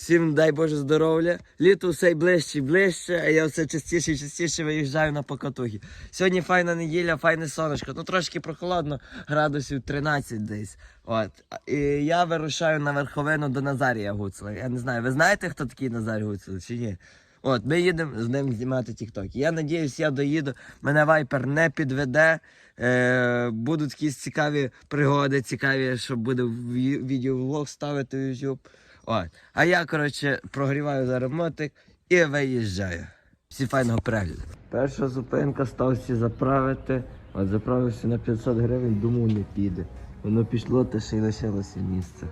Всім дай Боже здоров'я. Літо все ближче і ближче, а я все частіше і частіше виїжджаю на покатухи. Сьогодні файна неділя, файне сонечко. Ну трошки прохолодно, градусів 13 десь. От. І я вирушаю на верховину до Назарія Гуцла. Я не знаю, ви знаєте, хто такий Назар Гуцул чи ні? От, ми їдемо з ним знімати тік-ток. Я надіюсь, я доїду. Мене вайпер не підведе. Е, будуть якісь цікаві пригоди, цікаві, що буде відеовлог ставити в YouTube. От. А я, коротше, прогріваю зараз мотик і виїжджаю. Всі файного перегляду. Перша зупинка став всі заправити. От заправився на 500 гривень, думав не піде. Воно пішло, та ще й лишилося місце.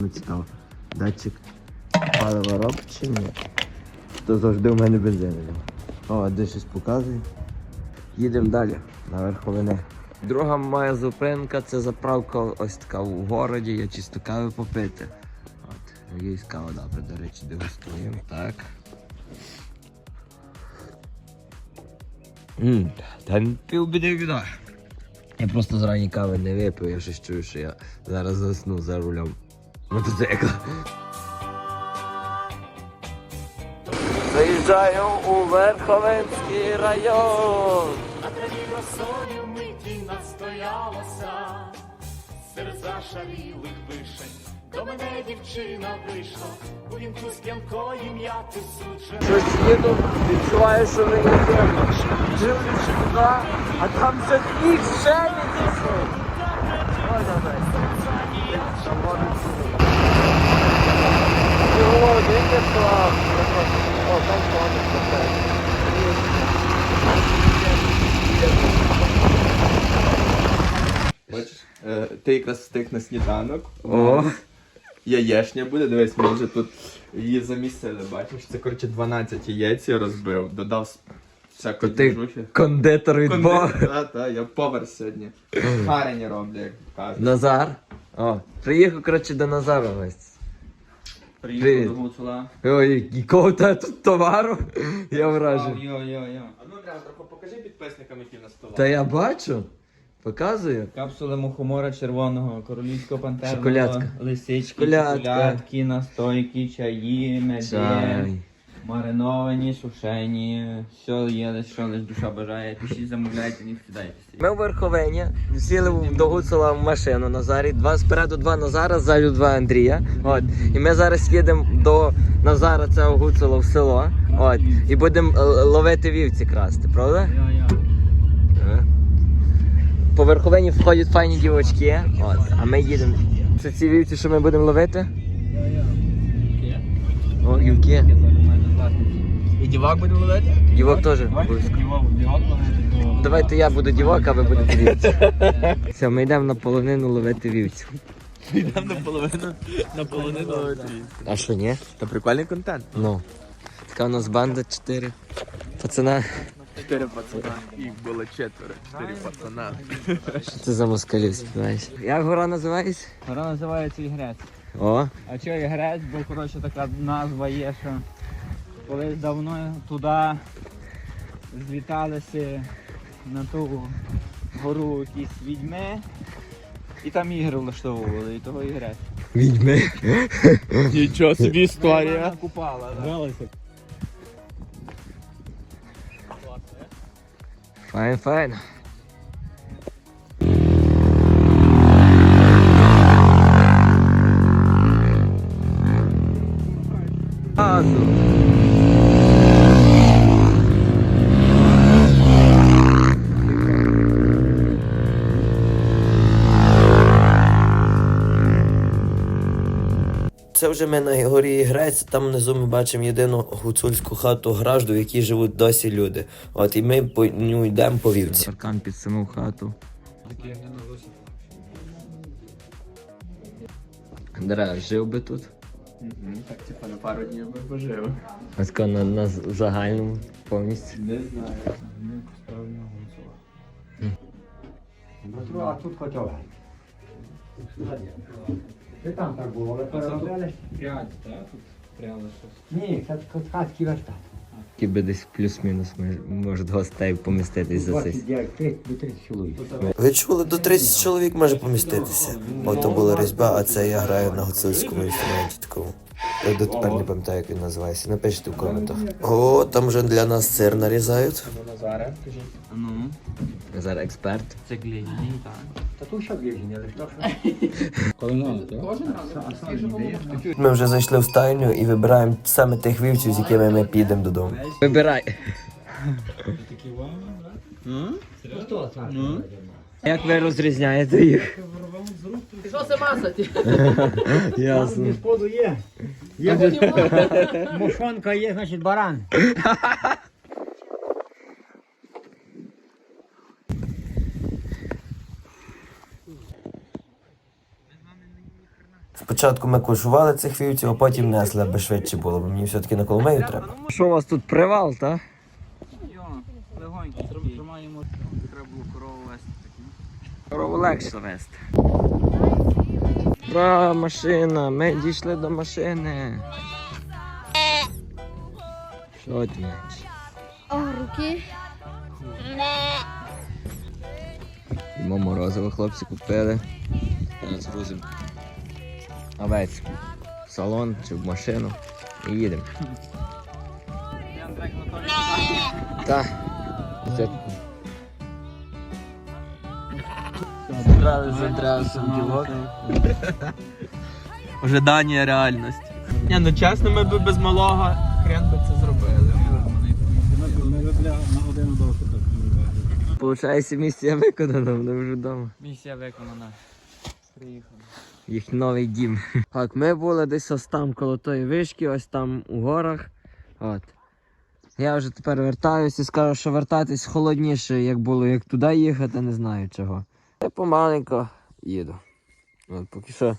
Ну цікаво. Датчик палива робить? То завжди у мене бензину. О, де щось показує. Їдемо далі на верховини. Друга моя зупинка це заправка ось така в городі, я чисто кави попити. От, кава добре, до речі, дегустуємо. Так. Ммм, та пів біди біда. Я просто зрані кави не випив, я щось чую, що я зараз засну за рулем мотоцикла. Заїжджаю у Верховенський район. На траві росою миті настоялося, серед зашарілих вишень. До мене дівчина вийшла, у вінку з п'янкої м'яти суджена. Щось їду, відчуваю, що ми їдемо. Дивлюсь туди, а там вже сніг ще не пішов. Ой, давай. Його, дивіться, слав. Бачиш, е, ти якраз встиг на сніданок. О. Яєшня буде, дивись, ми вже тут її замісили, бачиш. Це коротше 12 яєць я розбив, додав всякої Ти движухи. кондитер від Бога. Так, так, я повар сьогодні. Харені роблю, як кажуть. Назар. О, приїхав, коротше, до Назара ось. Привіт. Приїхав до Гуцула. Ой, якого тут товару? Я вражений. Йо-йо-йо. А ну, Андрій, трохи покажи підписникам, які нас столі. Та я бачу. Показую. Капсули мухомора червоного, королівського пантерного, Шоколядка. лисички, Шоколядка. шоколадки, настойки, чаї, меди, Чай. Мариновані, сушені, все є, що лиш душа бажає. Пишіть, замовляйте, не вкидайтеся. Ми в Верховені сіли до Гуцула в машину Назарі. Два спереду два Назара, ззаду два Андрія. От. І ми зараз їдемо до Назара цього Гуцула в село. От. І будемо ловити вівці красти, правда? Е. По Верховені входять файні дівочки. От. А ми їдемо. Це ці вівці, що ми будемо ловити? О, ювки. І дівак буде ловити? Дівок теж. обов'язково. Давайте я буду дівок, а ви будете вівці. Все, ми йдемо на полонину ловити вівців. Йдемо наполовину, наполовину ловити. А що, ні? Та прикольний контент. Ну. Така у нас банда 4 пацана. Чотири пацана. Їх було четверо. Чотири пацана. Що це за москалів співаєш? Як гора називається? Гора називається Ігрець. О, А чого Ігрець? Бо коротше така назва є, що колись давно туди звіталися на ту гору якісь відьми. І там ігри влаштовували, і того Ігрець. відьми. Нічого собі Вона купала, так. Файн, файн. Газу. Це вже ми на горі Грець, там внизу ми бачимо єдину гуцульську хату гражду, в якій живуть досі люди. От і ми по ню йдемо по вівці. Паркан під саму хату. Андре, жив би тут? Так, типа на пару днів би пожив. Ось тако на, на загальному повністю. Не знаю. А тут котове. Ти там так було, але переробляли? П'ять, так? Тут пряли щось. Ні, це ткацький верстат. Які би десь плюс-мінус може- може гостей поміститись за цей. 29 до 30 чоловік. Ви чули, до 30 чоловік може поміститися. Ото була різьба, а це я граю на гуцульському інструменті такому. Я до тепер не пам'ятаю, як він називається. Напишіть в коментах. О, там вже для нас сир нарізають. А ну, Назар експерт. це глиняний, так. Та тут що ближні, але що? Ми вже зайшли в стайню і вибираємо саме тих вівців, з якими ми підемо додому. Вибирай. Хто це? Як ви розрізняєте їх? Що це масати? Ясно. Господу є. Є мошонка є, значить баран. Спочатку ми кушували цих вівців, а потім несли, аби швидше було, бо мені все-таки на Коломею треба. Що у вас тут привал, так? Легонько, тримаємо. Треба було корову вести таку. Корову легше вести. Ура, машина! Ми дійшли до машини. Що ти менше? О, руки. Йому морозиво хлопці купили. Зараз грузимо овець в салон чи в машину і їдемо. Так. Зібрали з Андреасом ділок. Ожидання реальності. Ні, ну чесно, ми б без малого хрен би це зробили. Получається, місія виконана, вони вже вдома. Місія виконана. Приїхали. Їх новий дім. Так, ми були десь ось там коло тої вишки, ось там у горах. От. Я вже тепер вертаюся і скажу, що вертатись холодніше, як було, як туди їхати, не знаю чого. Я помаленько їду. От, поки що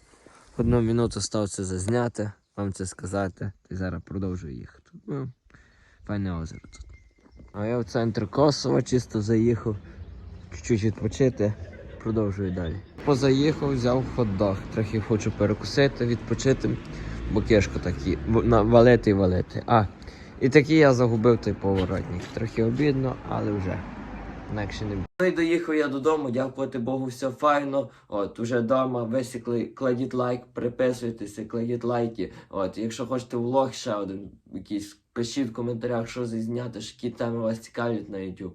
одну минуту став це зазняти, вам це сказати. І зараз продовжую їхати. Ну, файне озеро тут. А я в центр Косова чисто заїхав, чуть-чуть відпочити, продовжую далі. Позаїхав, взяв хот-дог. Трохи хочу перекусити, відпочити, бо кишко такі валити і валити. А, і такий я загубив той поворотник. Трохи обідно, але вже. Інакше не. Ну і доїхав я додому, дякувати Богу, все файно. От, уже вдома, висікли, кладіть лайк, приписуйтеся, кладіть лайки. От, якщо хочете влог ще один якийсь, пишіть в коментарях, що зазняти, що які теми вас цікавлять на YouTube.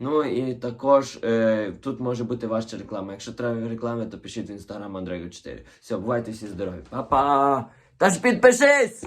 Ну і також е, тут може бути ваша реклама. Якщо треба реклами, то пишіть в інстаграм Андрейго 4. Все, бувайте всі здорові. Па-па! Та ж підпишись!